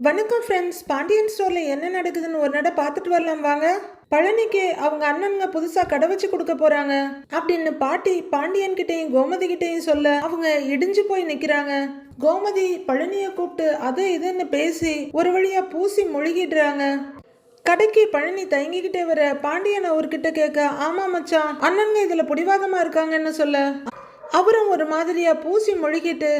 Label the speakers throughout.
Speaker 1: வணக்கம் ஃப்ரெண்ட்ஸ் பாண்டியன் ஸ்டோரில் என்ன நடக்குதுன்னு ஒரு நட பார்த்துட்டு வரலாம் வாங்க. பழனிக்கு அவங்க அண்ணனுங்க புதுசாக கடை வச்சு கொடுக்க போகிறாங்க அப்படின்னு பாட்டி பாண்டியன் கிட்டேயும் கோமதி கிட்டேயும் சொல்ல அவங்க இடிஞ்சு போய் நிற்கிறாங்க கோமதி பழனியை கூப்பிட்டு அது இதுன்னு பேசி ஒரு வழியாக பூசி மொழிகிடுறாங்க. கடைக்கு பழனி தயங்கிக்கிட்டே வர பாண்டியனை அவர்கிட்ட கேட்க ஆமா மச்சான் அண்ணனுங்க இதில் பிடிவாதமா இருக்காங்கன்னு சொல்ல. அவரும் ஒரு மாதிரியாக பூசி மொழிகிட்டு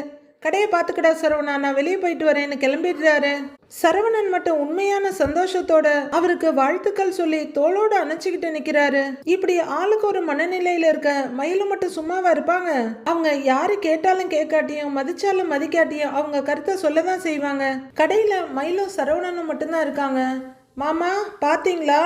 Speaker 1: கடையை பார்த்துக்கடா சரவணா. நான் வெளியே போயிட்டு வரேன்னு கிளம்பிடுறாரு? சரவணன் மட்டும் உண்மையான சந்தோஷத்தோட அவருக்கு வாழ்த்துக்கள் சொல்லி தோளோட அணைச்சிக்கிட்டு நிக்கிறாரு. இப்படி ஆளுக்கு ஒரு மனநிலையில இருக்க மயிலும் மட்டும் சும்மாவா இருப்பாங்க? அவங்க யாரு கேட்டாலும் கேட்காட்டியும் மதிச்சாலும் மதிக்காட்டியும் அவங்க கருத்தை சொல்லதான் செய்வாங்க. கடையில மயிலும் சரவணனும் மட்டும்தான் இருக்காங்க. மாமா பாத்தீங்களா?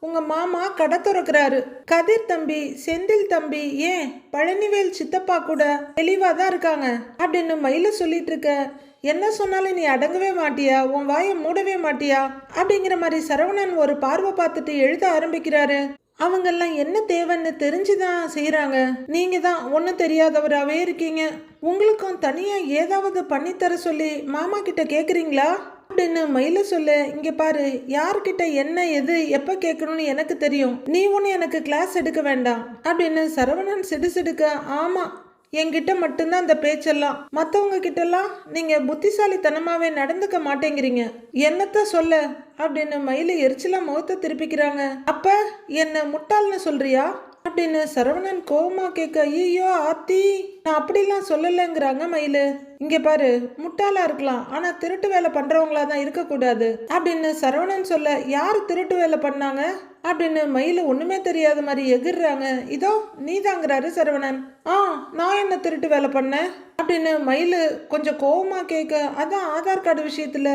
Speaker 1: உங்க மாமா கடை திறக்கிறாரு. கதிர் தம்பி செந்தில் தம்பி ஏன்? பழனிவேல் சித்தப்பா கூட தெளிவா தான் இருக்காங்க. அப்படின்னு மயில சொல்லிட்டு இருக்க என்ன சொன்னாலும் நீ அடங்கவே மாட்டியா? உன் வாயை மூடவே மாட்டியா? அப்படிங்கிற மாதிரி சரவணன் ஒரு பார்வை பார்த்துட்டு எழுத ஆரம்பிக்கிறாரு. அவங்கெல்லாம் என்ன தேவைன்னு தெரிஞ்சுதான் செய்யறாங்க நீங்க தான் ஒன்றும் தெரியாதவராகவே இருக்கீங்க. உங்களுக்கும் தனியா ஏதாவது பண்ணித்தர சொல்லி மாமா கிட்ட கேக்குறீங்களா? அப்படின்னு மயில சொல்ல இங்க பாரு யார்கிட்ட என்ன எது எப்ப கேட்கணும்னு எனக்கு தெரியும். நீ ஒன்று எனக்கு கிளாஸ் எடுக்க வேண்டாம். அப்படின்னு சரவணன் சிடு சிடுக்க ஆமா என்கிட்ட மட்டும்தான் அந்த பேச்செல்லாம். மற்றவங்க கிட்டலாம் நீங்கள் புத்திசாலித்தனமாகவே நடந்துக்க மாட்டேங்கிறீங்க. என்னத்த சொல்ல? அப்படின்னு மயில எரிச்சலாக முகத்தை திருப்பிக்கிறாங்க. அப்போ என்ன முட்டாள்னு சொல்றியா? அப்படின்னு சரவணன் கோமா கேட்க ஐயோ ஆத்தி நான் அப்படிலாம் சொல்லலைங்கிறாங்க மயிலு. இங்கே பாரு முட்டாளா இருக்கலாம். ஆனால் திருட்டு வேலை பண்ணுறவங்களா தான் இருக்கக்கூடாது. அப்படின்னு சரவணன் சொல்ல யார் திருட்டு வேலை பண்ணாங்க? அப்படின்னு மயில் ஒன்றுமே தெரியாத மாதிரி எகிர்றாங்க. இதோ நீதாங்கிறாரு சரவணன். ஆ நான் என்ன திருட்டு வேலை பண்ணேன்? அப்படின்னு மயில் கொஞ்சம் கோவமாக கேட்க அதான் ஆதார் கார்டு விஷயத்தில்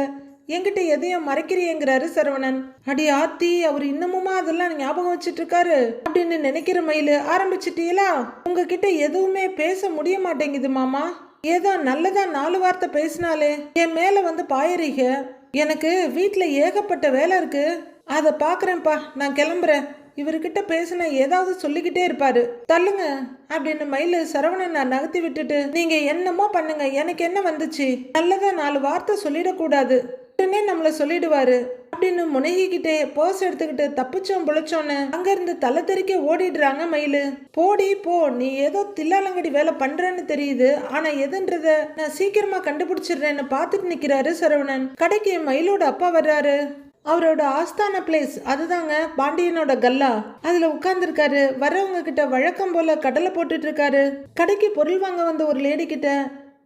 Speaker 1: என்கிட்ட எதையும் மறைக்கிறியேங்கிறாரு சரவணன். அடி ஆத்தி அவர் இன்னமுமா அதெல்லாம் ஞாபகம் வச்சிட்டு இருக்காரு அப்படின்னு நினைக்கிற மயில் ஆரம்பிச்சிட்டீங்களா உங்ககிட்ட எதுவுமே பேச முடிய மாட்டேங்குது மாமா. ஏதோ நல்லதா நாலு வார்த்தை பேசினாலே என் மேல வந்து பாயறீங்க? எனக்கு வீட்டில் ஏகப்பட்ட வேலை இருக்கு. அதை பாக்குறேன்ப்பா நான் கிளம்புறேன். இவர்கிட்ட பேசின ஏதாவது சொல்லிக்கிட்டே இருப்பாரு. தள்ளுங்க அப்படின்னு மயிலு சரவணன் நான் நகர்த்தி விட்டுட்டு நீங்க என்னமோ பண்ணுங்க எனக்கு என்ன வந்துச்சு? நல்லதா நாலு வார்த்தை சொல்லிடக்கூடாது. உடனே நம்மள சொல்லிடுவாரு. அப்படின்னு முனகிக்கிட்டே பர்ஸ் எடுத்துக்கிட்டு தப்பிச்சோம் பிழைச்சோன்னு அங்க இருந்து தலை தெறிக்க ஓடிடுறாங்க மயிலு. போடி போ நீ ஏதோ தில்லாலங்கடி வேலை பண்றேன்னு தெரியுது. ஆனா எதுன்றத நான் சீக்கிரமா கண்டுபிடிச்சிடுறேன்னு பார்த்துட்டு நிக்கிறாரு சரவணன். கடைக்கு மயிலோட அப்பா வர்றாரு. அவரோட ஆஸ்தான பிளேஸ் அதுதாங்க பாண்டியனோட கல்லா. அதுல உட்கார்ந்துருக்காரு. வரவங்க கிட்ட வழக்கம் போல கடலை போட்டுட்டு இருக்காரு. கடைக்கு பொருள் வாங்க வந்த ஒரு லேடி கிட்ட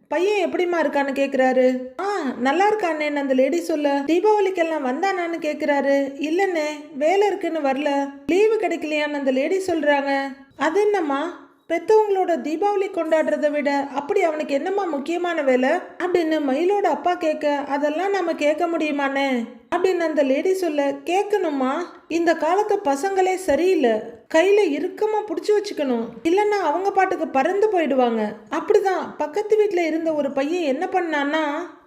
Speaker 1: பையன் எப்படிம்மா இருக்கான்னு கேக்குறாரு? ஆ நல்லா இருக்கானேன்னு அந்த லேடி சொல்ல. தீபாவளிக்கெல்லாம் வந்தானான்னு கேக்குறாரு. இல்லைண்ணே வேலை இருக்குன்னு வரல. லீவு கிடைக்கலையான்னு அந்த லேடி சொல்றாங்க. அது என்னம்மா? பெத்தவங்களோட தீபாவளி கொண்டாடுறதை விட அப்படி அவனுக்கு என்னம்மா முக்கியமான வேலை? அப்படின்னு மயிலோட அப்பா கேட்க அதெல்லாம் நம்ம கேட்க முடியுமானே? அப்படின்னு அந்த லேடி சொல்ல கேட்கணுமா இந்த காலத்து பசங்களே சரியில்லை. கையில இறுக்கமா புடிச்சு வச்சுக்கணும். இல்லைன்னா அவங்க பாட்டுக்கு பறந்து போயிடுவாங்க. அப்படிதான் பக்கத்து வீட்டில் இருந்த ஒரு பையன் என்ன பண்ணான்னா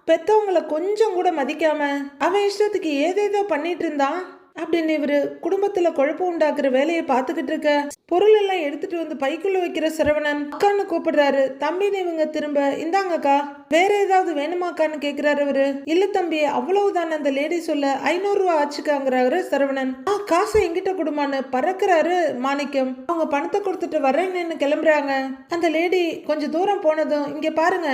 Speaker 1: பெத்தவங்களை கொஞ்சம் கூட மதிக்காம அவன் இஷ்டத்துக்கு ஏதேதோ பண்ணிட்டு இருந்தான். அப்படின்னு இவரு குடும்பத்துல குழப்பம் உண்டாக்குற வேலையை பார்த்துக்கிட்டு இருக்க. பொருள் எல்லாம் எடுத்துட்டு வந்து பைக்குள்ள வைக்கிற சரவணன் அக்கான்னு கூப்பிடுறாரு. தம்பின்னு இவங்க திரும்ப இந்தாங்கக்கா வேற ஏதாவது வேணுமாக்கான்னு கேக்குறாரு அவரு இல்ல தம்பி அவ்வளவுதான் அந்த லேடி சொல்ல. ஐநூறு ரூபா ஆச்சுக்காங்கிறாரு சரவணன். ஆ காசை எங்கிட்ட கொடுமான்னு பறக்குறாரு மாணிக்கம். அவங்க பணத்தை கொடுத்துட்டு வரேன்னு கிளம்புறாங்க. அந்த லேடி கொஞ்சம் தூரம் போனதும் இங்க பாருங்க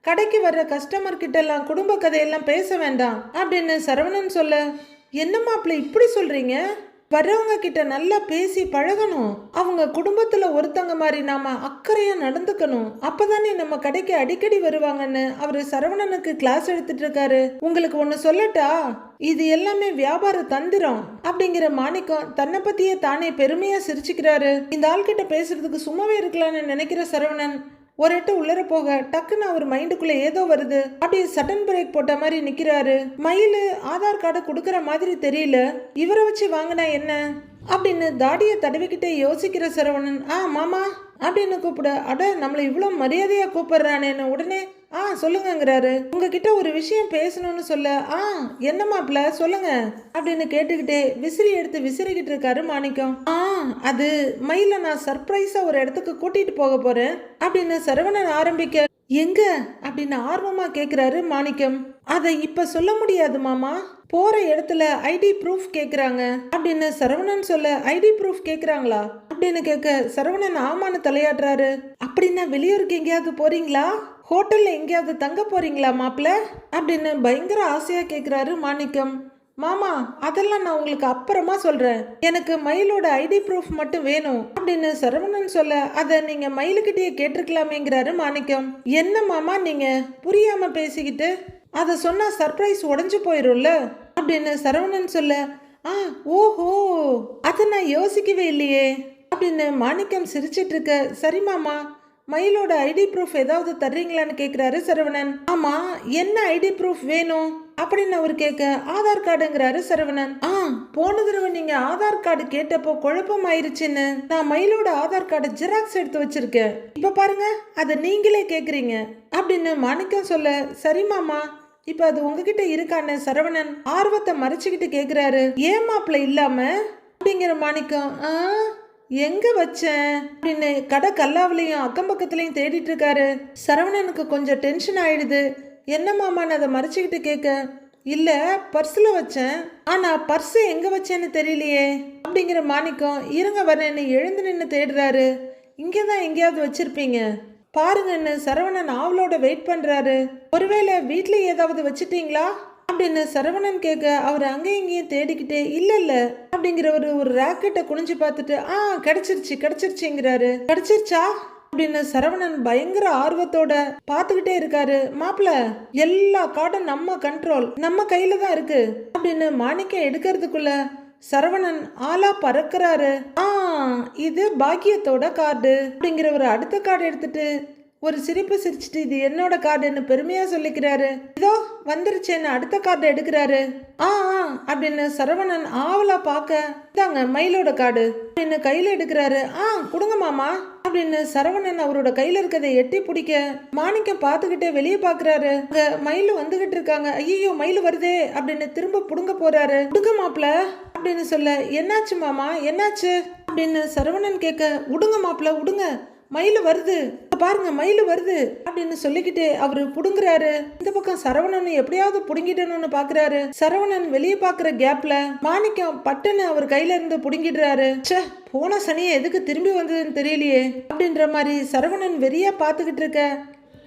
Speaker 1: கடைக்கு வர்ற கஸ்டமர் கிட்ட எல்லாம் குடும்ப கதையெல்லாம் பேச வேண்டாம் அப்படின்னு சரவணன் சொல்ல. என்ன மாப்பிள்ள இப்படி சொல்றீங்க? வர்றவங்க கிட்ட நல்லா பேசி பழகணும். அவங்க குடும்பத்துல ஒருத்தங்க மாதிரி நாம அக்கறையா நடந்துக்கணும். அப்பதானே நம்ம கடைக்கு அடிக்கடி வருவாங்கன்னு அவரு சரவணனுக்கு கிளாஸ் எடுத்துட்டு இருக்காரு. உங்களுக்கு ஒன்று சொல்லட்டா? இது எல்லாமே வியாபார தந்திரம். அப்படிங்கிற மாணிக்கம் தன்னை பத்தியே தானே பெருமையா சிரிச்சுக்கிறாரு. இந்த ஆள்கிட்ட பேசுறதுக்கு சும்மாவே இருக்கலாம்னு நினைக்கிற சரவணன் ஒரு எட்டு உள்ளர போக டக்குன்னு அவர் மைண்டுக்குள்ள ஏதோ வருது. அப்படியே சட்டன் பிரேக் போட்ட மாதிரி நிக்கிறாரு. மயிலு ஆதார் கார்டு கொடுக்கற மாதிரி தெரியல. இவரை வச்சு வாங்கினா என்ன? அப்படின்னு தாடியை தடவிக்கிட்டே யோசிக்கிற சரவணன் ஆ மாமா அப்படின்னு கூப்பிட. அட நம்மளை இவ்வளோ மரியாதையாக கூப்பிடுறானேன்னு உடனே ஆ சொல்லுங்கங்கிறாரு. உங்ககிட்ட ஒரு விஷயம் பேசணும்னு சொல்ல ஆ என்ன மாப்பிள்ள சொல்லுங்க அப்படின்னு கேட்டுக்கிட்டே விசிறி எடுத்து விசிறிக்கிட்டு இருக்காரு மாணிக்கம். ஆ அது மயில நான் சர்ப்ரைஸா ஒரு இடத்துக்கு கூட்டிட்டு போக போறேன் அப்படின்னு சரவணன் ஆரம்பிக்க எங்க? அப்படின்னு ஆர்வமா கேக்குறாரு மாணிக்கம். அதை இப்ப சொல்ல முடியாது மாமா. போற இடத்துல ஐடி ப்ரூஃப் கேக்குறாங்க. அப்படின்னு சரவணன் சொல்ல ஐடி ப்ரூஃப் கேக்குறாங்களா? அப்படின்னு கேட்க சரவணன் ஆமான்னு தலையாடுறாரு அப்படின்னா வெளியூருக்கு எங்கேயாவது போறீங்களா? ஹோட்டல்ல எங்கேயாவது தங்க போறீங்களா மாப்பிள்ள? அப்படின்னு பயங்கர ஆசையா கேக்குறாரு மாணிக்கம். மாமா அதெல்லாம் நான் உங்களுக்கு அப்புறமா சொல்றேன். எனக்கு மயிலோட ஐடி ப்ரூஃப் மட்டும் வேணும். அப்படின்னு சரவணன் சொல்ல அதை நீங்க மயிலுக்கிட்டேயே கேட்டிருக்கலாமேங்கிறாரு மாணிக்கம். என்ன மாமா நீங்க? புரியாம பேசிக்கிட்டு அதை சொன்னால் சர்ப்ரைஸ் உடஞ்சி போயிடும்ல அப்படின்னு சரவணன் சொல்ல ஆ ஓஹோ அதை நான் யோசிக்கவே இல்லையே அப்படின்னு மாணிக்கம் சிரிச்சிட்டு இருக்க சரி மாமா மயிலோட ஐடி ப்ரூஃப் ஏதாவது தர்றீங்களான்னு கேட்குறாரு சரவணன். ஆமாம் என்ன ஐடி ப்ரூஃப் வேணும்? அப்படின்னு அவர் கேட்க ஆதார் கார்டுங்கிறாரு சரவணன். ஆ போன தடவை நீங்கள் ஆதார் கார்டு கேட்டப்போ குழப்பம் ஆயிருச்சுன்னு நான் மயிலோட ஆதார் கார்டு ஜெராக்ஸ் எடுத்து வச்சிருக்கேன். இப்போ பாருங்க அதை நீங்களே கேட்குறீங்க அப்படின்னு மாணிக்கம் சொல்ல சரி மாமா இப்ப அது உங்ககிட்ட இருக்கான்னு சரவணன் ஆர்வத்தை மறைச்சுக்கிட்டு கேக்குறாரு. ஏன் மாப்பிள்ள இல்லாம? அப்படிங்கிற மாணிக்கம் ஆ எங்க வச்சேன் அப்படின்னு கடை கல்லாவிலையும் அக்கம் பக்கத்துலயும் தேடிட்டு இருக்காரு. சரவணனுக்கு கொஞ்சம் டென்ஷன் ஆயிடுது. என்ன மாமான்னு அதை மறைச்சுக்கிட்டு கேட்க இல்ல பர்ஸ்ல வச்சேன். ஆனா பர்ஸ் எங்க வச்சேன்னு தெரியலையே. அப்படிங்கிற மாணிக்கம் இருங்க வரேன்னு எழுந்து நின்று தேடுறாரு. இங்கே தான் எங்கேயாவது வச்சிருப்பீங்க. பாருங்கன்னு சரவணன் ஆவலோட வெயிட் பண்ணுறாரு ஒருவேளை வீட்டில் ஏதாவது வச்சுட்டீங்களா? அப்படின்னு சரவணன் கேட்க அவர் அங்கேயும் இங்கேயும் தேடிக்கிட்டே இல்லை இல்லை அப்படிங்கிறவர் ஒரு ராக்கெட்டை குனிஞ்சு பார்த்துட்டு ஆ கிடச்சிருச்சு கிடச்சிருச்சுங்கிறாரு. கிடச்சிருச்சா? அப்படின்னு சரவணன் பயங்கர ஆர்வத்தோட பார்த்துக்கிட்டே இருக்காரு. மாப்பிள எல்லா கார்டும் நம்ம கண்ட்ரோல் நம்ம கையில தான் இருக்கு. அப்படின்னு மாணிக்கம் எடுக்கிறதுக்குள்ள சரவணன் ஆளா பறக்கிறாரு. ஆ இது பாக்கியத்தோட கார்டு அப்படிங்கிற ஒரு அடுத்த கார்டு எடுத்துட்டு ஒரு சிரிப்பு சிரிச்சிட்டு இது என்னோட கார்டுன்னு பெருமையா சொல்லிக்கிறாரு. இதோ வந்துருச்சேன்னு அடுத்த கார்டு எடுக்கிறாரு. ஆ ஆ அப்படின்னு சரவணன் ஆவலா பார்க்க இதாங்க மயிலோட கார்டு அப்படின்னு கையில எடுக்கிறாரு. ஆ கொடுங்க மாமா அப்படின்னு சரவணன் அவரோட கையில இருக்கதை எட்டி பிடிக்க மாணிக்கம் பார்த்துக்கிட்டே வெளியே பாக்குறாரு. அங்க மயில் வந்துகிட்டு இருக்காங்க. ஐயோ மயில் வருதே அப்படின்னு திரும்ப புடுங்க போறாரு. புடுங்க மாப்ள அப்படின்னு சொல்ல என்னாச்சு மாமா என்னாச்சு? அப்படின்னு சரவணன் கேட்க உடுங்க மாப்பிள உடுங்க மயில் வருது. பாருங்க மயில் வருது அப்படின்னு சொல்லிக்கிட்டு அவரு புடுங்குறாரு. இந்த பக்கம் சரவணன் எப்படியாவது புடுங்கிடணும்னு பாக்குறாரு. சரவணன் வெளியே பாக்குற கேப்ல மாணிக்கம் பட்டுன்னு அவர் கையில இருந்து புடுங்கிடுறாரு. ச்சே போன சனியை எதுக்கு திரும்பி வந்ததுன்னு தெரியலையே அப்படின்ற மாதிரி சரவணன் வெறியா பாத்துக்கிட்டு இருக்க.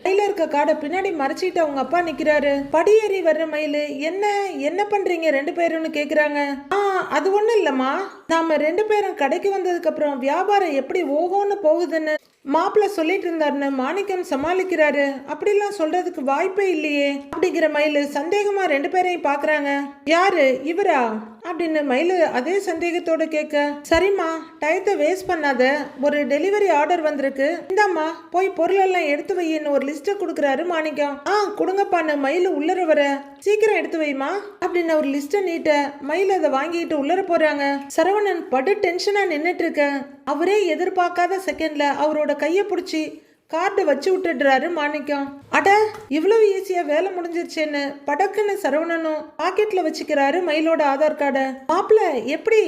Speaker 1: கையில இருக்க காடை பின்னாடி மறைச்சிட்டு அவங்க அப்பா நிக்கிறாரு. படியேறி வர்ற மயிலு என்ன என்ன பண்றீங்க ரெண்டு பேரும்னு கேக்குறாங்க. ஆ அது ஒண்ணும் இல்லம்மா. நாம ரெண்டு பேரும் கடைக்கு வந்ததுக்கு அப்புறம் வியாபாரம் எப்படி ஓகோன்னு போகுதுன்னு மாப்பிள்ள சொல்லிட்டு இருந்தாருன்னு மாணிக்கம் சமாளிக்கிறாரு. அப்படிலாம் சொல்றதுக்கு வாய்ப்பே இல்லையே. அப்படிங்கிற மயிலு சந்தேகமா ரெண்டு பேரையும் பாக்குறாங்க. யாரு? இவரா? அப்படின்னு மயிலு அதே சந்தேகத்தோட கேட்க சரிம்மா டயத்தை வேஸ்ட் பண்ணாத. ஒரு டெலிவரி ஆர்டர் வந்திருக்கு. இந்தாம்மா போய் பொருளெல்லாம் எடுத்து வையின்னு ஒரு லிஸ்ட்டை கொடுக்குறாரு மாணிக்கம். ஆ கொடுங்கப்பான்னு மயிலு உள்ளர வர சீக்கிரம் எடுத்து வைமா அப்படின்னு ஒரு லிஸ்ட்டை நீட்ட மயில் அதை வாங்கிட்டு உள்ளர போறாங்க. சரவணன் படு டென்ஷனா நின்றுட்டு இருக்க. அவரே எதிர்பார்க்காத செகண்ட்ல அவரோட கையை பிடிச்சி கார்டு வச்சு விட்டுடுறாரு மாணிக்கம். அட இவ்வளவு ஈஸியா வேலை முடிஞ்சிருச்சேன்னு படக்குன்னு சரவணனும் பாக்கெட்ல வச்சுக்கிறாரு மயிலோட ஆதார் கார்டை மாப்பிள்ள எப்படி?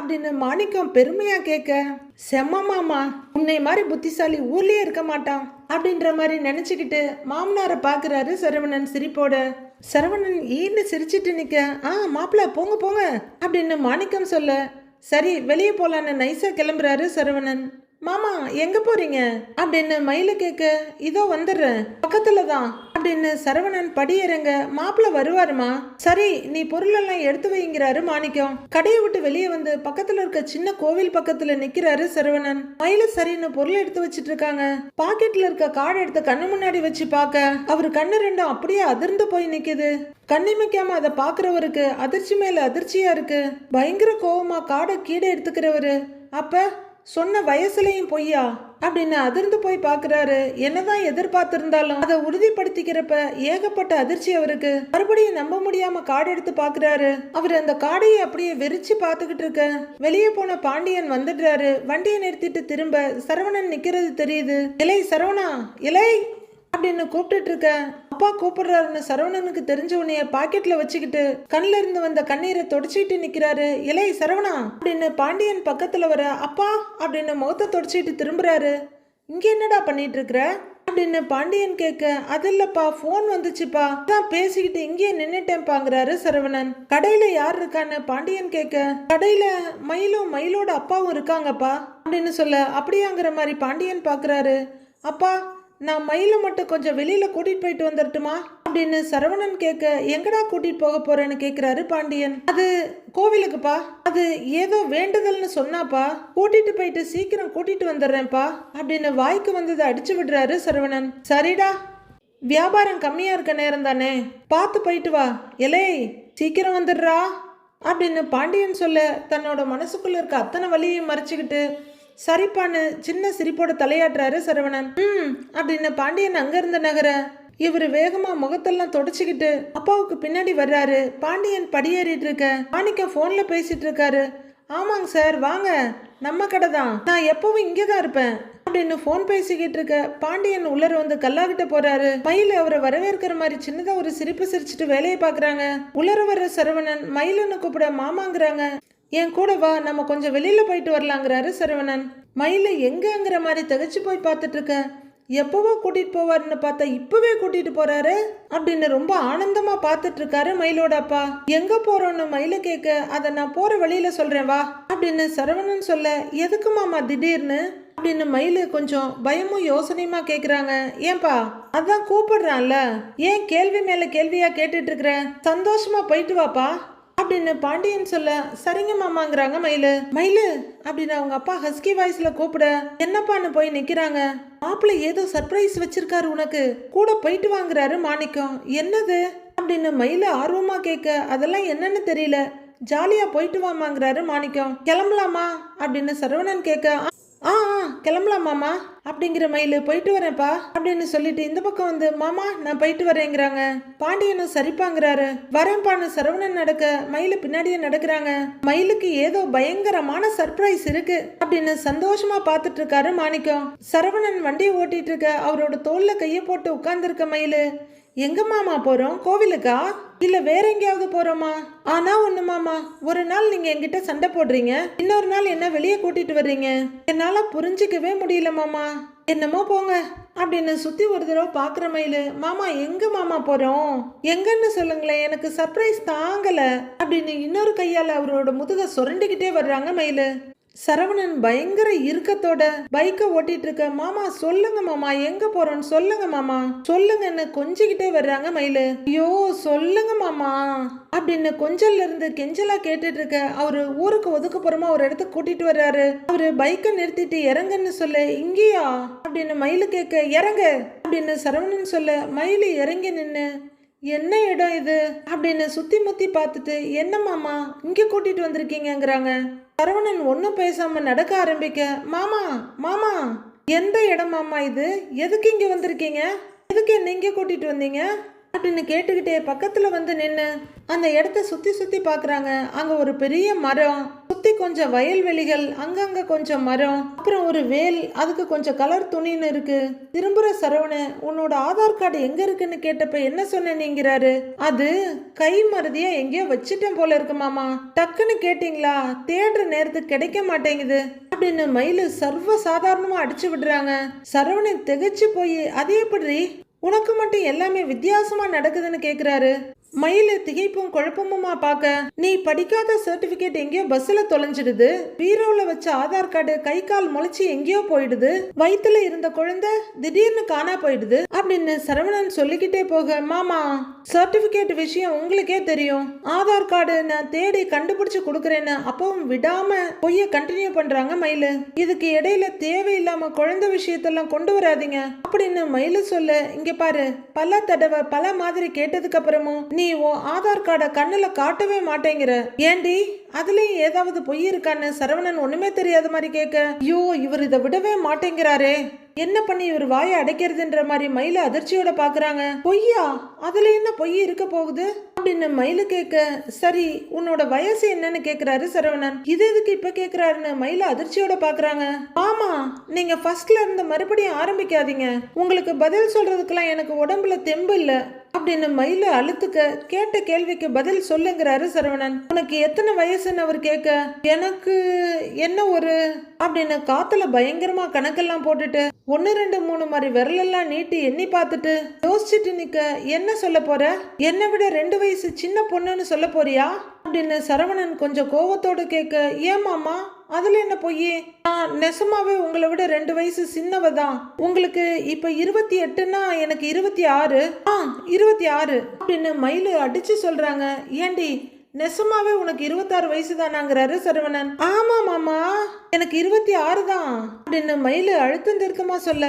Speaker 1: அப்படின்னு மாணிக்கம் பெருமையா கேட்க செம்ம மாமா உன்னை மாதிரி புத்திசாலி ஊர்லயே இருக்க மாட்டான் அப்படின்ற மாதிரி நினைச்சுக்கிட்டு மாமனாரை பாக்குறாரு சரவணன் சிரிப்போட. சரவணன் ஈன்னு சிரிச்சிட்டு நிக்க ஆ மாப்பிள்ள போங்க போங்க அப்படின்னு மாணிக்கம் சொல்ல சரி வெளியே போலான்னு நைஸா கிளம்புறாரு சரவணன். மாமா எங்க போறீங்க? அப்படின்னு மயில கேட்க இதோ வந்துடுறேன். பக்கத்துல தான். அப்படின்னு சரவணன் படியிறங்க மாப்பிள்ள வருவாருமா? சரி நீ பொருளெல்லாம் எடுத்து வைங்கிறாரு மாணிக்கம். கடையை விட்டு வெளியே வந்து பக்கத்துல இருக்க சின்ன கோவில் பக்கத்துல நிக்கிறாரு சரவணன். மயில சரின்னு பொருள் எடுத்து வச்சிட்டு இருக்காங்க. பாக்கெட்ல இருக்க கார்டு எடுத்து கண்ணு முன்னாடி வச்சு பார்க்க அவர் கண்ணு ரெண்டும் அப்படியே அதிர்ந்து போய் நிக்குது. கண்ணிமைக்காம அதை பாக்குறவருக்கு அதிர்ச்சி மேல அதிர்ச்சியா இருக்கு. பயங்கர கோவமா காடை கீழே எடுத்துக்கிறவரு. அப்ப சொன்ன வயசுலையும் பொய்யா? அப்படின்னு அதிர்ந்து போய் பார்க்குறாரு என்னதான் எதிர்பார்த்திருந்தாலும் அதை உறுதிப்படுத்திக்கிறப்ப ஏகப்பட்ட அதிர்ச்சி அவருக்கு. மறுபடியும் நம்ப முடியாம காடு எடுத்து பார்க்குறாரு அவர் அந்த காடையை அப்படியே வெறிச்சு பார்த்துக்கிட்டு இருக்க. வெளியே போன பாண்டியன் வந்துடுறாரு. வண்டியை நிறுத்திட்டு திரும்ப சரவணன் நிக்கிறது தெரியுது. இலை சரவணா இலை! அப்படின்னு கூப்பிட்டுட்டு இருக்க அப்பா கூப்பிடுறாருன்னு சரவணனுக்கு தெரிஞ்ச உன்னைய பாக்கெட்ல வச்சுக்கிட்டு கண்ல இருந்து வந்த கண்ணீரை தொடச்சிட்டு நிக்கிறாரு. இலை சரவணா! அப்படின்னு பாண்டியன் பக்கத்துல வர அப்பா! அப்படின்னு முகத்தை தொடச்சிட்டு திரும்புறாரு. இங்க என்னடா பண்ணிட்டு இருக்கிற அப்படின்னு பாண்டியன் கேட்க அது இல்லப்பா ஃபோன் வந்துச்சுப்பா. தான் பேசிக்கிட்டு இங்கேயே நின்னுட்டேன்பாங்கிறாரு சரவணன். கடையில யார் இருக்கான்னு? பாண்டியன் கேட்க கடையில மயிலும் மயிலோட அப்பாவும் இருக்காங்கப்பா. அப்படின்னு சொல்ல அப்படியாங்கிற மாதிரி பாண்டியன் பாக்குறாரு. அப்பா நான் மயிலை மட்டும் கொஞ்சம் வெளியில கூட்டிட்டு போயிட்டு வந்துடட்டுமா அப்படின்னு சரவணன் கேட்க எங்கடா கூட்டிட்டு போக போறேன்னு கேக்குறாரு பாண்டியன். அது கோவிலுக்குப்பா. அது ஏதோ வேண்டுதல்னு சொன்னாப்பா. கூட்டிட்டு போயிட்டு சீக்கிரம் கூட்டிட்டு வந்துடுறேன்ப்பா அப்படின்னு வாய்க்கு வந்ததை அடிச்சு விடுறாரு சரவணன். சரிடா. வியாபாரம் கம்மியா இருக்க நேரம் தானே. பார்த்து போயிட்டு வா. எலே சீக்கிரம் வந்துடுறா அப்படின்னு பாண்டியன் சொல்ல தன்னோட மனசுக்குள்ள இருக்க அத்தனை வழியை மறைச்சிக்கிட்டு சரிப்பான்னு சின்ன சிரிப்போட தலையாட்டுறாரு சரவணன். ம் அப்படின்னு பாண்டியன் அங்கிருந்து நகர இவர் வேகமா முகத்தெல்லாம் தொடச்சிக்கிட்டு அப்பாவுக்கு பின்னாடி வர்றாரு. பாண்டியன் படியேறிட்டு இருக்க மாணிக்க போன்ல பேசிட்டு இருக்காரு. ஆமாங்க சார் வாங்க. நம்ம கடை தான். நான் எப்பவும் இங்கே தான் இருப்பேன் அப்படின்னு ஃபோன் பேசிக்கிட்டு இருக்க பாண்டியன் உள்ளர வந்து கல்லாகிட்ட போறாரு. மயில் அவரை வரவேற்கிற மாதிரி சின்னதா ஒரு சிரிப்பு சிரிச்சிட்டு வேலையை பாக்குறாங்க உள்ளர வர்ற சரவணன் மயிலன்னு கூப்பிட மாமாங்கிறாங்க. என் கூட வா நம்ம கொஞ்சம் வெளியில போயிட்டு வரலாங்கிறாரு சரவணன். மயில எங்கங்கிற மாதிரி தகச்சு போய் பார்த்துட்டு இருக்க எப்பவோ கூட்டிட்டு போவாருன்னு பார்த்தா இப்பவே கூட்டிட்டு போறாரு? அப்படின்னு ரொம்ப ஆனந்தமா பார்த்துட்டு இருக்காரு மயிலோட அப்பா. எங்க போறோம்னு மயில கேட்க அதை நான் போற வழியில சொல்றேன் வா அப்படின்னு சரவணன் சொல்ல எதுக்கு மாமா திடீர்னு? அப்படின்னு மயில் கொஞ்சம் பயமும் யோசனையுமா கேக்குறாங்க. ஏன்பா அதான் கூப்பிடுறான்ல. ஏன் கேள்வி மேல கேள்வியா கேட்டுட்டு இருக்கிற சந்தோஷமா போயிட்டு வாப்பா. அப்படின்னு பாண்டியன் சொல்ல சரிங்க மாமாங்கிறாங்க மயிலு. மயிலு அப்படின்னு அவங்க அப்பா ஹஸ்கி வாய்ஸ்ல கூப்பிட என்னப்பான்னு போய் நிக்கிறாங்க. மாப்பிள்ள ஏதோ சர்ப்ரைஸ் வச்சிருக்காரு உனக்கு. கூட போயிட்டு வாங்குறாரு மாணிக்கம். என்னது? அப்படின்னு மயில ஆர்வமா கேட்க அதெல்லாம் என்னன்னு தெரியல. ஜாலியா போயிட்டு வாமாங்கிறாரு மாணிக்கம். கிளம்பலாமா? அப்படின்னு சரவணன் கேட்க ஆ ஆ கிளம்பலாம் மாமா. அப்படிங்கிற மயிலு போயிட்டு வரேன்ப்பா. அப்படின்னு சொல்லிட்டு இந்த பக்கம் வந்து மாமா நான் போயிட்டு வரேங்கிறாங்க. பாண்டியனும் சரிப்பாங்கிறாரு. வரேன்பான்னு சரவணன் நடக்க. மயில் பின்னாடியே நடக்கிறாங்க. மயிலுக்கு ஏதோ பயங்கரமான சர்ப்ரைஸ் இருக்கு அப்படின்னு சந்தோஷமா பார்த்துட்டு இருக்காரு மாணிக்கம். சரவணன் வண்டியை ஓட்டிட்டு இருக்க அவரோட தோல்ல கையை போட்டு உட்கார்ந்துருக்க மயிலு. எங்க மாமா போறோம்? கோவிலுக்கா? இல்ல வேற எங்கேயாவது போறோமா? ஆனா ஒண்ணு மாமா ஒரு நாள் நீங்க என்கிட்ட சண்டை போடுறீங்க. இன்னொரு நாள் என்ன வெளியே கூட்டிட்டு வர்றீங்க? என்னால புரிஞ்சுக்கவே முடியல மாமா. என்னமோ போங்க அப்படின்னு சுத்தி ஒரு தடவை பாக்குற மயிலு மாமா எங்க மாமா போறோம்? எங்கன்னு சொல்லுங்களேன் எனக்கு சர்ப்ரைஸ் தாங்கல அப்படின்னு இன்னொரு கையால அவரோட முதுக சுரண்டிக்கிட்டே வர்றாங்க மயிலு. சரவணன் பயங்கர இறுக்கத்தோட பைக்கை ஓட்டிட்டு இருக்க மாமா சொல்லுங்க மாமா எங்க போறோம்னு சொல்லுங்க மாமா சொல்லுங்கன்னு கொஞ்சிக்கிட்டே வர்றாங்க மயிலு. ஐயோ சொல்லுங்க மாமா அப்படின்னு கொஞ்சல்ல இருந்து கெஞ்சலா கேட்டுட்டு இருக்க அவரு ஊருக்கு ஒதுக்குப்புறமா ஒரு இடத்துக்கு கூட்டிட்டு வர்றாரு. அவரு பைக்கை நிறுத்திட்டு இறங்குன்னு சொல்ல இங்கேயா? அப்படின்னு மயிலு கேட்க இறங்க அப்படின்னு சரவணன் சொல்ல மயிலு இறங்கி நின்னு என்ன இடம் இது? அப்படின்னு சுத்தி முத்தி பார்த்துட்டு என்ன மாமா இங்க கூட்டிட்டு வந்திருக்கீங்கிறாங்க சரவணன் ஒன்றும் பேசாமல் நடக்க ஆரம்பிக்க மாமா மாமா எந்த இடம் மாமா இது? எதுக்கு இங்கே வந்திருக்கீங்க? எதுக்கு என்ன கூட்டிகிட்டு வந்தீங்க? அப்படின்னு கேட்டுக்கிட்டே பக்கத்தில் வந்து நின்று அந்த இடத்த சுற்றி சுற்றி பார்க்குறாங்க அங்கே ஒரு பெரிய மரம் சுற்றி கொஞ்சம் வயல்வெளிகள் அங்கங்கே கொஞ்சம் மரம் அப்புறம் ஒரு வேல் அதுக்கு கொஞ்சம் கலர் துணின்னு இருக்குது திரும்புகிற சரவண உன்னோட ஆதார் கார்டு எங்கே இருக்குன்னு கேட்டப்ப என்ன சொன்ன நீங்கிறாரு அது கை மருதியாக எங்கேயோ வச்சிட்டேன் போல இருக்கு மாமா. டக்குன்னு கேட்டிங்களா? தேடுற நேரத்துக்கு கிடைக்க மாட்டேங்குது. அப்படின்னு மயில் சர்வ சாதாரணமாக அடிச்சு விடுறாங்க. சரவணன் திகச்சு போய் அது எப்படி? உனக்கு மட்டும் எல்லாமே வித்தியாசமா நடக்குதுன்னு கேக்குறாரு. மயில திகைப்பும் குழப்பமுமா பார்க்க? நீ படிக்காத சர்டிபிகேட் எங்கேயோ பஸ்ல தொலைஞ்சிடுது. பீரோல வச்ச ஆதார் கார்டு கை கால் முளைச்சி எங்கேயோ போயிடுது. வயித்துல இருந்த குழந்தை திடீர்னு காணா போயிடுது. அப்படின்னு சரவணன் சொல்லிக்கிட்டே போக மாமா சர்டிபிகேட் விஷயம் உங்களுக்கே தெரியும். ஆதார் கார்டு நான் தேடி கண்டுபிடிச்சு கொடுக்கறேன்னு அப்பவும் விடாம பொய்ய கண்டினியூ பண்றாங்க மயிலு. இதுக்கு இடையில தேவையில்லாம குழந்தை விஷயத்தெல்லாம் கொண்டு வராதீங்க. அப்படின்னு மயிலு சொல்லு இங்க பாரு பல தடவை பல மாதிரி கேட்டதுக்கு அப்புறமும் நீ உன் ஆதார் கார்டை கண்ணில் காட்டவே மாட்டேங்கிற. ஏண்டி? அதுலயும் ஏதாவது பொய் இருக்கான்னு சரவணன் ஒண்ணுமே தெரியாத மாதிரி கேட்க. ஐயோ இவர் இதை விடவே மாட்டேங்கிறாரே. என்ன பண்ணி இவர் வாயை அடைக்கிறதுன்ற மாதிரி மயில அதிர்ச்சியோட பாக்குறாங்க. பொய்யா? அதுல என்ன பொய் இருக்க போகுது? அப்படின்னு மயில கேட்க சரி உன்னோட வயசு என்னன்னு கேக்குறாரு சரவணன். இது எதுக்கு இப்ப கேக்குறாருன்னு மயில அதிர்ச்சியோட பாக்குறாங்க. ஆமா நீங்க ஃபர்ஸ்ட்ல இருந்து மறுபடியும் ஆரம்பிக்காதீங்க. உங்களுக்கு பதில் சொல்றதுக்கெல்லாம் எனக்கு உடம்புல தெம்பு இல்லை. அப்படின்னு மயில அழுத்துக்க கேட்ட கேள்விக்கு பதில் சொல்லுங்கிறாரு சரவணன். உனக்கு எத்தனை வயசுன்னு அவர் கேட்க எனக்கு என்ன ஒரு அப்படின்னு காத்துல பயங்கரமா கணக்கெல்லாம் போட்டுட்டு ஒன்னு ரெண்டு மூணு மாதிரி விரலெல்லாம் நீட்டி எண்ணி பார்த்துட்டு யோசிச்சுட்டு நிக்க என்ன சொல்ல போற? என்னை விட ரெண்டு வயசு சின்ன பொண்ணுன்னு சொல்ல போறியா? அப்படின்னு சரவணன் கொஞ்சம் கோவத்தோடு கேட்க ஏமாமா அதில் என்ன பொய்? நான் நெசமாவே உங்களை விட ரெண்டு வயசு சின்னவ தான் உங்களுக்கு இப்போ இருபத்தி எட்டுன்னா எனக்கு இருபத்தி ஆறு. ஆ இருபத்தி ஆறு. அப்படின்னு மயில் அடிச்சு சொல்கிறாங்க ஏண்டி நெசமாவே உனக்கு இருபத்தாறு வயசு தானாங்கிறாரு சரவணன். ஆமாம் மாமா. எனக்கு இருபத்தி ஆறு தான். அப்படின்னு மயில் அழுத்தம் திருத்தமா சொல்ல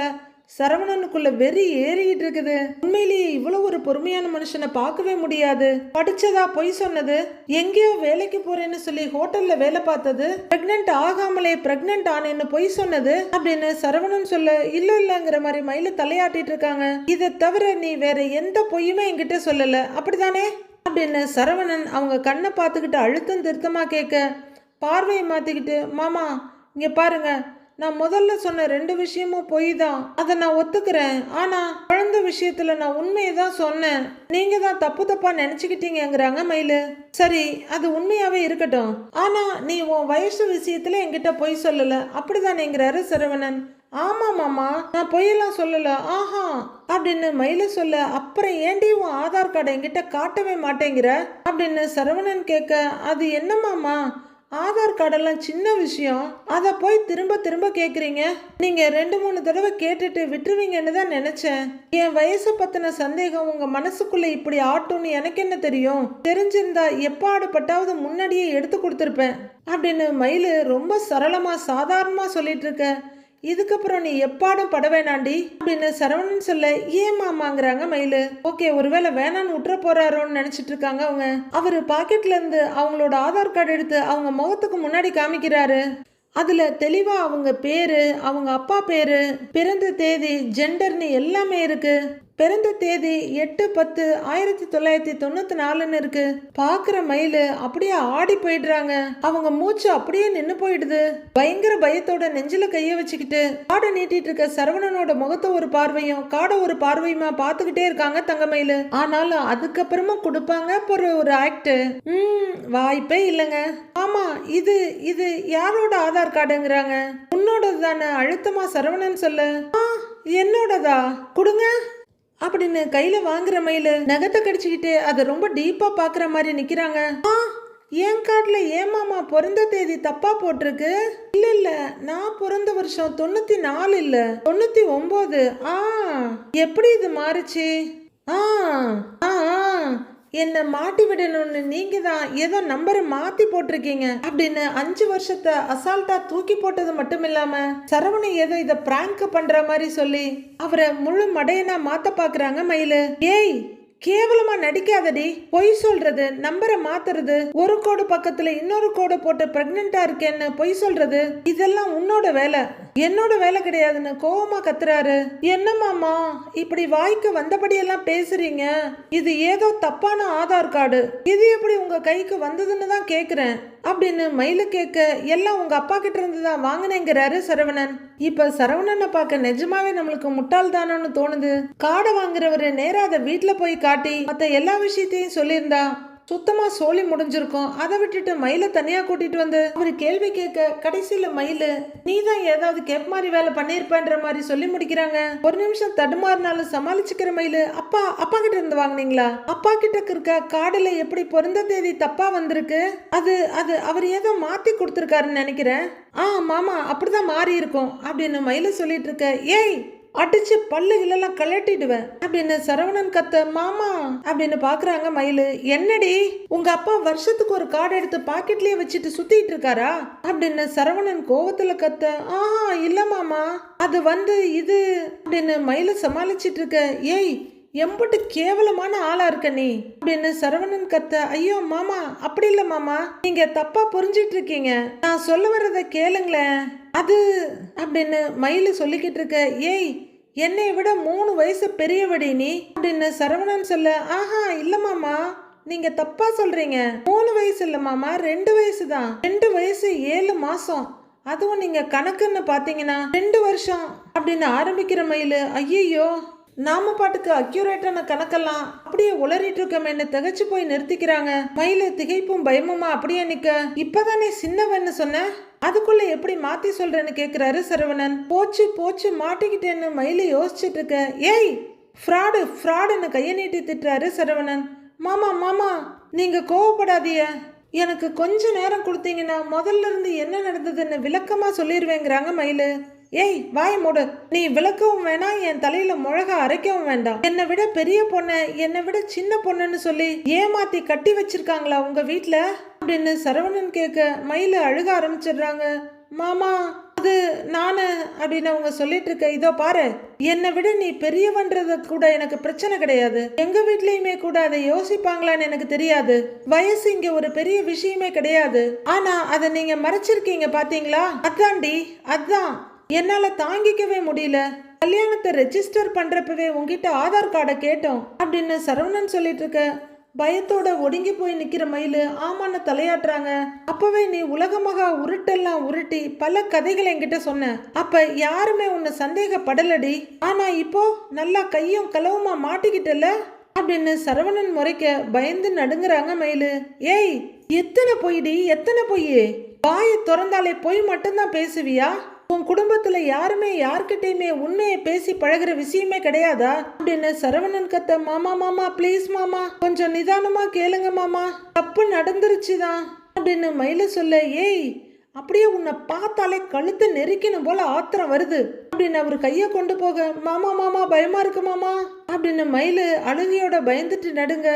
Speaker 1: சரவணனுக்குள்ள வெறி ஏறிக்கிட்டு இருக்குது. உண்மையிலேயே இவ்வளவு ஒரு பொறுமையான மனுஷனை பார்க்கவே முடியாது. படிச்சதா பொய் சொன்னது? எங்கேயோ வேலைக்கு போறேன்னு சொல்லி ஹோட்டல்ல வேலை பார்த்தது? பிரெக்னென்ட் ஆகாமலே பிரெக்னென்ட் ஆனேன்னு பொய் சொன்னது? அப்படின்னு சரவணன் சொல்ல இல்ல இல்லங்கிற மாதிரி மயில தலையாட்டிட்டு இருக்காங்க. இதை தவிர நீ வேற எந்த பொய்யுமே என்கிட்ட சொல்லல. அப்படிதானே அப்படின்னு சரவணன் அவங்க கண்ணை பார்த்துக்கிட்டு அழுத்தம் திருத்தமா கேட்க பார்வையை மாத்திக்கிட்டு மாமா இங்க பாருங்க. நான் முதல்ல சொன்ன ரெண்டு விஷயமும் பொய் தான் அதை நான் ஒத்துக்கிறேன். ஆனா குழந்தை விஷயத்துல நான் உண்மையை தான் சொன்னேன். நீங்க தான் தப்பு தப்பா நினைச்சுக்கிட்டீங்கிறாங்க மயிலு. சரி அது உண்மையாவே இருக்கட்டும். ஆனா நீ உன் வயசு விஷயத்துல என்கிட்ட பொய் சொல்லல. அப்படிதானேங்கிறாரு சரவணன். ஆமா மாமா நான் பொய்யெல்லாம் சொல்லல. ஆஹா அப்படின்னு மயில சொல்ல அப்புறம் ஏண்டி உன் ஆதார் கார்டை என்கிட்ட காட்டவே மாட்டேங்கிற? அப்படின்னு சரவணன் கேட்க அது என்ன மாமா? ஆதார் கார்டெல்லாம் சின்ன விஷயம். அதை போய் திரும்ப திரும்ப கேட்குறீங்க நீங்கள் ரெண்டு மூணு தடவை கேட்டுட்டு விட்டுருவீங்கன்னு தான் நினச்சேன். என் வயசை பற்றின சந்தேகம் உங்கள் மனசுக்குள்ளே இப்படி ஆட்டும்னு எனக்கு என்ன தெரியும்? தெரிஞ்சிருந்தா எப்பாடுபட்டாவது முன்னாடியே எடுத்து கொடுத்துருப்பேன். அப்படின்னு மயிலு ரொம்ப சரளமாக சாதாரணமாக சொல்லிட்டு இருக்க. இதுக்கப்புறம் நீ எப்பாடும் பட வேணாண்டி அப்படின்னு சரவணன் சொல்ல ஏன் மாமாங்கிறாங்க மயிலு? ஓகே ஒருவேளை வேணான்னு விட்டுற போறாரோன்னு நினைச்சிட்டு இருக்காங்க அவங்க. அவரு பாக்கெட்ல இருந்து அவங்களோட ஆதார் கார்டு எடுத்து அவங்க முகத்துக்கு முன்னாடி காமிக்கிறாரு. அதுல தெளிவா அவங்க பேரு அவங்க அப்பா பேரு பிறந்த தேதி ஜெண்டர்னு எல்லாமே இருக்கு. பிறந்த தேதி எட்டு பத்து ஆயிரத்தி தொள்ளாயிரத்தி தொண்ணூத்தி நாலுன்னு இருக்கு. பாக்குற மயிலு அப்படியே ஆடி போயிடுறாங்க. அவங்க மூச்சு அப்படியே நின்னு போயிடுது. பயங்கர பயத்தோட நெஞ்சில கைய வச்சுக்கிட்டு காடை நீட்டிட்டு இருக்க சரவணனோட முகத்தை ஒரு பார்வையும் காடை ஒரு பார்வையுமா பாத்துக்கிட்டே இருக்காங்க தங்க மயில். ஆனாலும் அதுக்கப்புறமா கொடுப்பாங்க ஒரு ஒரு ஆக்ட் ம் வாய்ப்பே இல்லைங்க. ஆமா இது இது யாரோட ஆதார் கார்டுங்கிறாங்க? உன்னோடது தானே அழுத்தமா சரவணன் சொல்லு. ஆ என்னோடதா? கொடுங்க. அப்படின்னு கையில வாங்குற மயில நகத்தை கடிச்சுக்கிட்டு அதை ரொம்ப டீப்பா பாக்குற மாதிரி நிக்கிறாங்க. ஆ என் காட்டில் ஏமாமா பிறந்த தேதி தப்பா போட்டிருக்கு? இல்ல இல்ல நான் பிறந்த வருஷம் தொண்ணூத்தி நாலு இல்ல தொண்ணூத்தி ஒன்பது ஆ எப்படி இது மாறுச்சு? ஆ ஆ ஆ. என்னை மாட்டி விடணும்னு நீங்க தான் ஏதோ நம்பரை மாத்தி போட்டிருக்கீங்க அப்படின்னு அஞ்சு வருஷத்தை அசால்ட்டா தூக்கி போட்டது மட்டும் இல்லாம சரவணி ஏதோ இத பிராங்க் பண்ற மாதிரி சொல்லி அவரை முழு மடையனா மாத்த பாக்குறாங்க மயிலு. ஏய் கேவலமா நடிக்காதடி. பொய் சொல்றது நம்பரை மாத்துறது. ஒரு கோடு பக்கத்துல இன்னொரு கோடு போட்டு பிரெக்னெண்டா இருக்கேன்னு பொய் சொல்றது இதெல்லாம் உன்னோட வேலை. என்னோட வேலை கிடையாதுன்னு கோவமா கத்துறாரு. என்ன மாமா இப்படி வாய்க்கு வந்தபடியெல்லாம் பேசுறீங்க? இது ஏதோ தப்பான ஆதார் கார்டு. இது எப்படி உங்க கைக்கு வந்ததுன்னு தான் கேக்குறேன். அப்படின்னு மயில கேட்க எல்லாம் உங்க அப்பா கிட்ட இருந்து தான் வாங்கினேங்கிறாரு சரவணன். இப்ப சரவணனை பார்க்க நிஜமாவே நம்மளுக்கு முட்டாள் தானோன்னு தோணுது. காடை வாங்குறவரு நேரா அதை வீட்டுல போய் காட்டி மத்த எல்லா விஷயத்தையும் சொல்லியிருந்தா சுத்தமா சோழி முடிஞ்சிருக்கும். அதை விட்டுட்டு மயில தனியா கூட்டிட்டு வந்து அவரு கேள்வி கேட்க கடைசியில மயிலு நீ தான் ஏதாவது கேப் மாதிரி வேலை பண்ணிருப்பன்ற மாதிரி சொல்லி முடிக்கிறாங்க. ஒரு நிமிஷம் தடுமாறினாலும் சமாளிச்சுக்கிற மயிலு அப்பா அப்பா கிட்ட இருந்து வாங்குனீங்களா? அப்பா கிட்ட இருக்க காடுல எப்படி பிறந்த தேதி தப்பா வந்திருக்கு? அது அது அவர் ஏதோ மாத்தி கொடுத்துருக்காருன்னு நினைக்கிறேன். ஆ மாமா அப்படிதான் மாறி இருக்கும் அப்படின்னு மயில சொல்லிட்டு இருக்க ஏய் அடிச்சு பல்லுகளெல்லாம் கலட்டிடுவேன் அப்படின்னு சரவணன் கத்த மாமா அப்படின்னு பாக்குறாங்க மயிலு. என்னடி உங்க அப்பா வருஷத்துக்கு ஒரு கார்டு எடுத்து பாக்கெட்லயே வச்சுட்டு சுத்திட்டு இருக்காரா? அப்படின்னு சரவணன் கோவத்துல கத்த ஆஹா இல்ல மாமா அது வந்து இது அப்படின்னு மயில சமாளிச்சிட்டு இருக்க ஏய் எம்புட்டு கேவலமான ஆளா இருக்க நீ? அப்படின்னு சரவணன் கத்த ஐயோ மாமா அப்படி இல்ல மாமா. நீங்க தப்பா புரிஞ்சிட்டு இருக்கீங்க. நான் சொல்ல வர்றத கேளுங்களேன். அது அப்படின்னு மயில் சொல்லிக்கிட்டு இருக்க ஏய் என்னை விட மூணு வயசு பெரியவடி நீ? அப்படின்னு சரவணன் சொல்ல ஆஹா இல்ல மாமா. நீங்க தப்பா சொல்றீங்க. மூணு வயசு இல்ல மாமா. ரெண்டு வயசு தான். ரெண்டு வயசு ஏழு மாசம். அதுவும் நீங்க கணக்குன்னு பாத்தீங்கன்னா ரெண்டு வருஷம். அப்படின்னு ஆரம்பிக்கிற மயிலு ஐயோ நாம பாட்டுக்கு அக்யூரேட்டான கணக்கெல்லாம் அப்படியே உளறிட்டு இருக்கோமேன்னு திகச்சு போய் நிறுத்திக்கிறாங்க. மயில திகைப்பும் பயமுமா அப்படியே நிக்க? இப்பதானே சின்னவன்னு சொன்ன? அதுக்குள்ள எப்படி மாத்தி சொல்றேன்னு கேக்குறாரு சரவணன். போச்சு போச்சு மாட்டிக்கிட்டேன்னு மயில யோசிச்சுட்டு இருக்க. ஏய் ஃப்ராடு ஃப்ராடுன்னு கையை நீட்டி திட்டுறாரு சரவணன். மாமா மாமா நீங்க கோவப்படாதீய எனக்கு கொஞ்ச நேரம் கொடுத்தீங்கன்னா முதல்ல இருந்து என்ன நடந்ததுன்னு விளக்கமா சொல்லிடுவேங்கிறாங்க மயிலு. ஏய் வாய் மூடு. நீ விளக்கவும் வேணாம் என் தலையில முழக அரைக்கவும் வேண்டாம். என்னை விட பெரிய பொண்ணு என்னை விட சின்ன பொண்ணுன்னு சொல்லி ஏமாத்தி கட்டி வச்சிருக்காங்களா உங்க வீட்டுல அப்படின்னு சரவணன் கேட்க மயில அழுக ஆரம்பிச்சிடுறாங்க. மாமா அது நானு அப்படின்னு அவங்க சொல்லிட்டு இருக்க இதோ பாரு. என்னை விட நீ பெரியவன்றது கூட எனக்கு பிரச்சனை கிடையாது. எங்க வீட்லயுமே கூட அதை யோசிப்பாங்களான்னு எனக்கு தெரியாது. வயசு இங்க ஒரு பெரிய விஷயமே கிடையாது. ஆனா அதை நீங்க மறைச்சிருக்கீங்க பாத்தீங்களா? அதான்டி அதான். என்னால தாங்கிக்கவே முடியல. கல்யாணத்தை ரெஜிஸ்டர் பண்றப்பவே உங்ககிட்ட ஆதார் கார்டை கேட்டோம். அப்படின்னு சரவணன் சொல்லிட்டு இருக்க பயத்தோட ஒடுங்கி போய் நிக்கிற மயிலு ஆமான்னு தலையாட்டுறாங்க. அப்பவே நீ உலகமகா உருட்டெல்லாம் உருட்டி பல கதைகளை என்கிட்ட சொன்ன. அப்ப யாருமே உன்னை சந்தேகப்படலடி. ஆனா இப்போ நல்லா கையும் களவுமா மாட்டிக்கிட்டல? அப்படின்னு சரவணன் முறைக்க பயந்து நடுங்குறாங்க மயிலு. ஏய் எத்தனை பொய்டி எத்தனை பொய் வாயை திறந்தாலே பொய் மட்டும்தான் பேசுவியா? உன் குடும்பத்துல யாருமே யார்கிட்டயுமே உண்மையை பேசி பழகுற விஷயமே கிடையாதா? அப்படின்னு சரவணன் கத்த மாமா மாமா ப்ளீஸ் மாமா கொஞ்சம் நிதானமா கேளுங்க மாமா தப்பு நடந்துருச்சுதான் அப்படின்னு மயில சொல்ல ஏய் அப்படியே உன்னை பார்த்தாலே கழுத்தை நெருக்கணும் போல ஆத்திரம் வருது. அப்படின்னு அவர் கையை கொண்டு போக மாமா மாமா பயமா இருக்கு மாமா அப்படின்னு மயிலு அழுகையோட பயந்துட்டு நடுங்க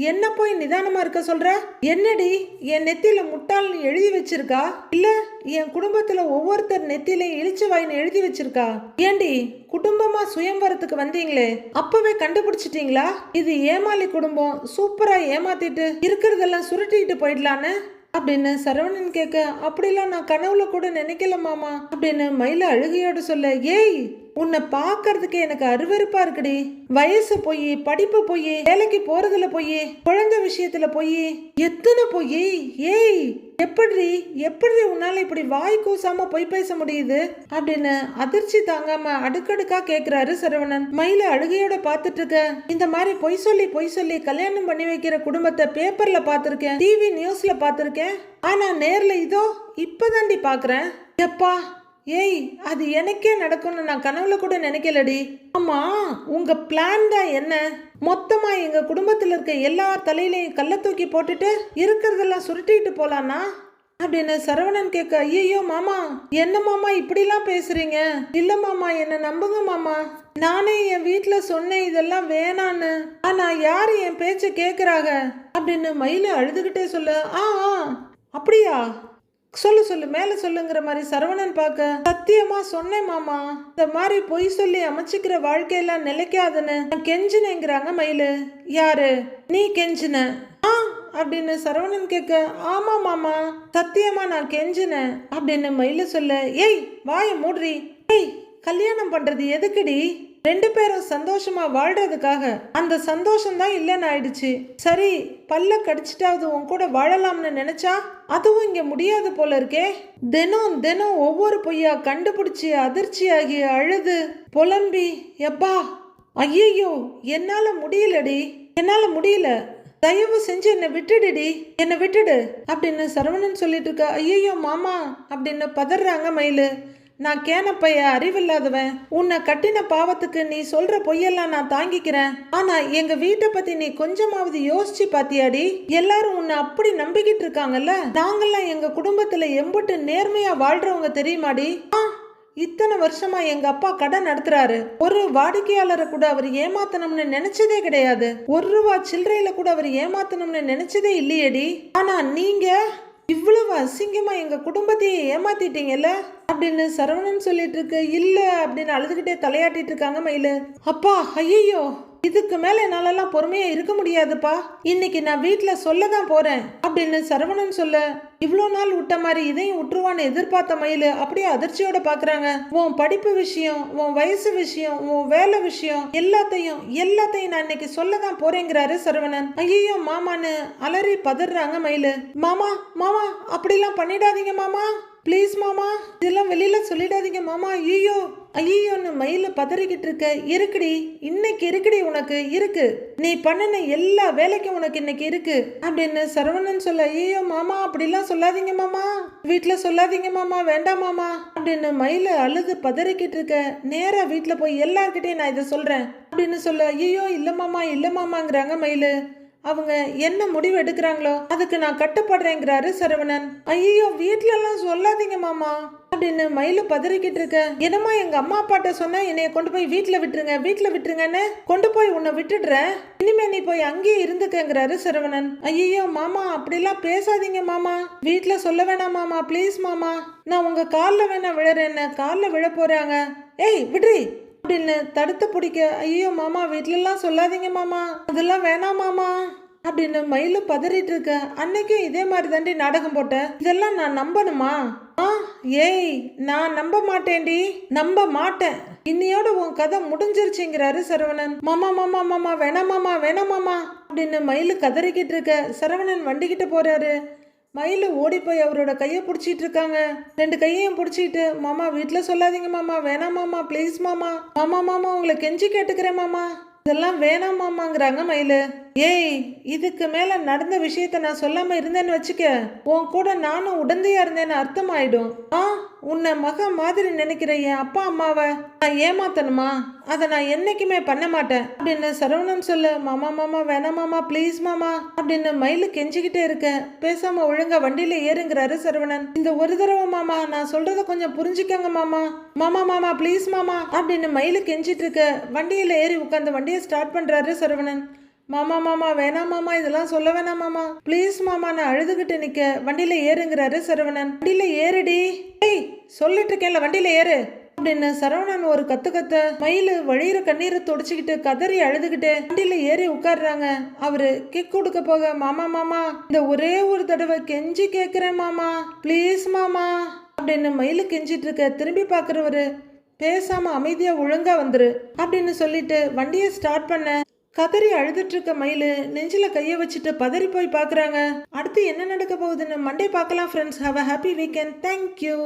Speaker 1: என்ன போய் நிதானமா இருக்க சொல்ற? என்னடி என் நெத்தியில முட்டாள்னு எழுதி வச்சிருக்கா? இல்ல என் குடும்பத்துல ஒவ்வொருத்தர் நெத்திலையும் இழிச்சு வாயின்னு எழுதி வச்சிருக்கா? ஏண்டி குடும்பமா சுயம்பரத்துக்கு வந்தீங்களே அப்பவே கண்டுபிடிச்சிட்டீங்களா? இது ஏமாளி குடும்பம் சூப்பரா ஏமாத்திட்டு இருக்கிறதெல்லாம் சுருட்டிட்டு போயிடலான்னு? அப்படின்னு சரவணன் கேட்க அப்படிலாம் நான் கனவுல கூட நினைக்கல மாமா அப்படின்னு மயில அழுகையோட சொல்ல ஏய் உன்னை பார்க்கறதுக்கு எனக்கு அருவருப்பா இருக்குடி. வயசு போய் படிப்பு போய் வேலைக்கு போறதுல போய் குழந்தை விஷயத்துல போய் எத்தனை போய்? ஏய் எப்படி எப்படி உன்னால இப்படி வாய் கூசாம பொய் பேச முடியுது? அப்படின்னு அதிர்ச்சி தாங்காம அடுக்கடுக்கா கேக்குறாரு சரவணன். மயில அழுகையோட பாத்துட்டு இருக்க. இந்த மாதிரி பொய் சொல்லி பொய் சொல்லி கல்யாணம் பண்ணி வைக்கிற குடும்பத்தை பேப்பர்ல பாத்திருக்கேன் டிவி நியூஸ்ல பாத்திருக்கேன் ஆனா நேர்ல இதோ இப்பதாண்டி பாக்குறேன் எப்பா ஏய் அது எனக்கே நடக்கும்னு நான் கனவுல கூட நினைக்கலடி. ஆமா உங்க பிளான் தான் என்ன? மொத்தமா எங்க குடும்பத்தில் இருக்க எல்லா தலையிலையும் கல்ல தூக்கி போட்டுட்டு இருக்கிறதெல்லாம் சுருட்டிட்டு போலானா அப்படின்னு சரவணன் கேட்க ஐயோ மாமா என்ன மாமா இப்படிலாம் பேசுறீங்க? இல்ல மாமா என்ன நம்புங்க மாமா. நானே என் வீட்டில் சொன்னேன் இதெல்லாம் வேணான்னு. ஆனா யாரு என் பேச்சை கேட்குறாங்க அப்படின்னு மயில அழுதுகிட்டே சொல்ல ஆ ஆ. அப்படியா? சொல்லு சொல்லு மேல சொல்லுங்கிற மாதிரி சரவணன் பார்க்க சத்தியமா சொன்னேன் மாமா. இந்த மாதிரி பொய் சொல்லி அமைச்சுக்கிற வாழ்க்கையெல்லாம் நிலைக்காதுன்னு கெஞ்சினேங்கிறாங்க மயிலு. யாரு? நீ கெஞ்சின. ஆ அப்படின்னு சரவணன் கேட்க ஆமா மாமா சத்தியமா நான் கெஞ்சினேன். அப்படின்னு மயிலு சொல்ல ஏய் வாய மூடுறி ஏய் கல்யாணம் பண்றது எதுக்குடி? ரெண்டு பேரும் சந்தோஷமா வாழ்றதுக்காக அந்த சந்தோஷம் தான் இல்லைன்னு ஆயிடுச்சு. சரி பல்ல கடிச்சிட்டாவது உன் கூட வாழலாம்னு நினைச்சா அதுவும் இங்க முடியாது போல இருக்கே. தினம் தினம் ஒவ்வொரு பொய்யா கண்டுபிடிச்சி அதிர்ச்சியாகி அழுது புலம்பி எப்பா ஐயையோ என்னால முடியலடி என்னால முடியல. தயவு செஞ்சு என்னை விட்டுடுடி என்னை விட்டுடு அப்படின்னு சரவணன் சொல்லிட்டு இருக்க. ஐயையோ மாமா அப்படின்னு பதறாங்க மயிலு. நான் கேனப்பைய அறிவில்லாதவன். உன்னை கட்டின பாவத்துக்கு நீ சொல்ற பொய்யெல்லாம் நான் தாங்கிக்கிறேன். ஆனா எங்க வீட்டை பத்தி நீ கொஞ்சமாவது யோசிச்சு பாத்தியாடி? எல்லாரும் உன்னை அப்படி நம்பிக்கிட்டு இருக்காங்கல்ல? நாங்கெல்லாம் எங்க குடும்பத்துல எம்புட்டு நேர்மையா வாழ்றவங்க தெரியுமாடி? ஆ இத்தனை வருஷமா எங்க அப்பா கடை நடத்துறாரு. ஒரு வாடிக்கையாளரை கூட அவர் ஏமாத்தணும்னு நினைச்சதே கிடையாது. ஒரு ரூபா சில்லறையில கூட அவர் ஏமாத்தணும்னு நினைச்சதே இல்லையேடி. ஆனா நீங்க இவ்வளவு அசிங்கமா எங்க குடும்பத்தையே ஏமாத்திட்டீங்கல்ல? அப்படின்னு சரவணன் சொல்லிட்டு இருக்கு. இல்ல அப்படின்னு அழுதுகிட்டே தலையாட்டிட்டு இருக்காங்க மயிலு. அப்பா ஐயோ இதுக்கு மேல என்னாலலாம் பொறுமையா இருக்க முடியாதுப்பா. இன்னைக்கு நான் வீட்டுல சொல்ல தான் போறேன். அப்படின்னு சரவணன் சொல்ல இவ்வளோ நாள் விட்ட மாதிரி இதையும் விட்டுருவான்னு எதிர்பார்த்த மயில் அப்படியே அதிர்ச்சியோட பாக்குறாங்க. உன் படிப்பு விஷயம் உன் வயசு விஷயம் உன் வேலை விஷயம் எல்லாத்தையும் எல்லாத்தையும் நான் இன்னைக்கு சொல்ல தான் போறேங்கிறாரு சரவணன். ஐயோ மாமான்னு அலறி பதறாங்க மயிலு. மாமா மாமா அப்படிலாம் பண்ணிடாதீங்க மாமா. ப்ளீஸ் மாமா. இதெல்லாம் வெளியில சொல்லிடாதீங்க மாமா. ஐயோ ஐயோன்னு மயில பதறிக்கிட்டு இருக்க. இருக்குடி இன்னைக்கு இருக்குடி உனக்கு இருக்கு. நீ பண்ணின எல்லா வேலைக்கும் உனக்கு இன்னைக்கு இருக்கு. அப்படின்னு சரவணன் சொல்ல ஐயோ மாமா அப்படிலாம் சொல்லாதீங்க மாமா. வீட்டுல சொல்லாதீங்க மாமா வேண்டாம் மாமா. அப்படின்னு மயில அழுது பதறிக்கிட்டு இருக்க. நேரா வீட்டுல போய் எல்லார்கிட்டையும் நான் இதை சொல்றேன். அப்படின்னு சொல்ல ஐயோ இல்ல மாமா இல்ல மாமாங்கிறாங்க மயிலு. அவங்க என்ன முடிவு எடுக்கிறாங்களோ அதுக்கு நான் கட்டுப்படுறேங்கிறாரு சரவணன். ஐயோ வீட்ல எல்லாம் சொல்லாதீங்க மாமா. அப்படின்னு மயில பதறிக்கிட்டு இருக்க. என்னம்மா எங்க அம்மா அப்பாட்ட சொன்னா என்னைய கொண்டு போய் வீட்ல விட்டுருங்க வீட்ல விட்டுருங்கன்னு கொண்டு போய் உன்னை விட்டுடுறேன் இனிமே நீ போய் அங்கேயே இருந்துக்கங்கிறாரு சரவணன். ஐயோ மாமா அப்படிலாம் பேசாதீங்க மாமா. வீட்ல சொல்ல வேணாம் மாமா ப்ளீஸ் மாமா. நான் உங்க காலில் வேணா விழறேன்னு காலில் விழ போறாங்க. ஏய் விடுறி. அப்படின்னு தடுத்து பிடிக்க ஐயோ மாமா வீட்லலாம் சொல்லாதீங்க மாமா. அதெல்லாம் வேணாம் மாமா அப்படின்னு மயிலு பதறிட்டு இருக்க. அன்னைக்கும் இதே மாதிரி தாண்டி நாடகம் போட்ட. இதெல்லாம் நான் நம்பணுமா? ஆ ஏய் நான் நம்ப மாட்டேன்டி. நம்ப மாட்டேன். இன்னையோட உன் கதை முடிஞ்சிருச்சுங்கிறாரு சரவணன். மாமா மாமா மாமா வேணாமாமா மாமா மாமா அப்படின்னு மயிலு கதறிக்கிட்டு இருக்க. சரவணன் வண்டிக்கிட்ட போறாரு. மயில் ஓடி போய் அவரோட கையை பிடிச்சிட்டு இருக்காங்க. ரெண்டு கையையும் பிடிச்சிட்டு மாமா வீட்டில் சொல்லாதீங்க மாமா. வேணாம் மாமா. ப்ளீஸ் மாமா. மாமா மாமா. உங்களை கெஞ்சி கேட்டுக்கிறேன் மாமா. இதெல்லாம் வேணாம் மாமாங்கிறாங்க மயில். ஏய் இதுக்கு மேல நடந்த விஷயத்த நான் சொல்லாம இருந்தேன்னு வச்சுக்க. உன் கூட நானும் உடந்தையா இருந்தேன்னு அர்த்தம் ஆயிடும் ஆ உன்னை மக மாதிரி நினைக்கிற என் அப்பா அம்மாவை நான் ஏமாத்தணுமா? அதை நான் என்னைக்குமே பண்ண மாட்டேன். அப்படின்னு சரவணன் சொல்லு மாமா மாமா வேணா மாமா ப்ளீஸ் மாமா அப்படின்னு மயிலு கெஞ்சிக்கிட்டே இருக்க. பேசாம ஒழுங்கா வண்டியில ஏறுங்கிறாரு சரவணன். இந்த ஒரு தடவை மாமா நான் சொல்றத கொஞ்சம் புரிஞ்சுக்கங்க மாமா. மாமா மாமா ப்ளீஸ் மாமா அப்படின்னு மயிலு கெஞ்சிட்டு இருக்க. வண்டியில ஏறி உட்காந்து வண்டியை ஸ்டார்ட் பண்றாரு சரவணன். மாமா மாமா வேணாம் மாமா இதெல்லாம் சொல்ல வேணாம் மாமா. ப்ளீஸ் மாமா நான் அழுதுகிட்டு நிக்க. வண்டியில ஏறுங்கிறாரு சரவணன். வண்டியில ஏறுடி. ஏய் சொல்லிட்டு இருக்கேன்ல வண்டியில ஏறு. அப்படின்னு சரவணன் ஒரு கத்து கத்த மயிலு வழியிற கண்ணீரை துடைச்சிக்கிட்டு கதறி அழுதுகிட்டு வண்டியில ஏறி உட்கார்றாங்க. அவரு கிக் கொடுக்க போக மாமா மாமா இந்த ஒரே ஒரு தடவை கெஞ்சி கேக்குறேன் மாமா. ப்ளீஸ் மாமா. அப்படின்னு மயிலு கெஞ்சிட்டு இருக்க திரும்பி பாக்குறவரு பேசாம அமைதியா ஒழுங்கா வந்துரு. அப்படின்னு சொல்லிட்டு வண்டியை ஸ்டார்ட் பண்ண கதறி அழுதுட்டு இருக்க மயிலு நெஞ்சில கையை வச்சுட்டு பதறி போய் பாக்குறாங்க. அடுத்து என்ன நடக்க போகுதுன்னு மண்டே பார்க்கலாம் friends have a happy weekend thank you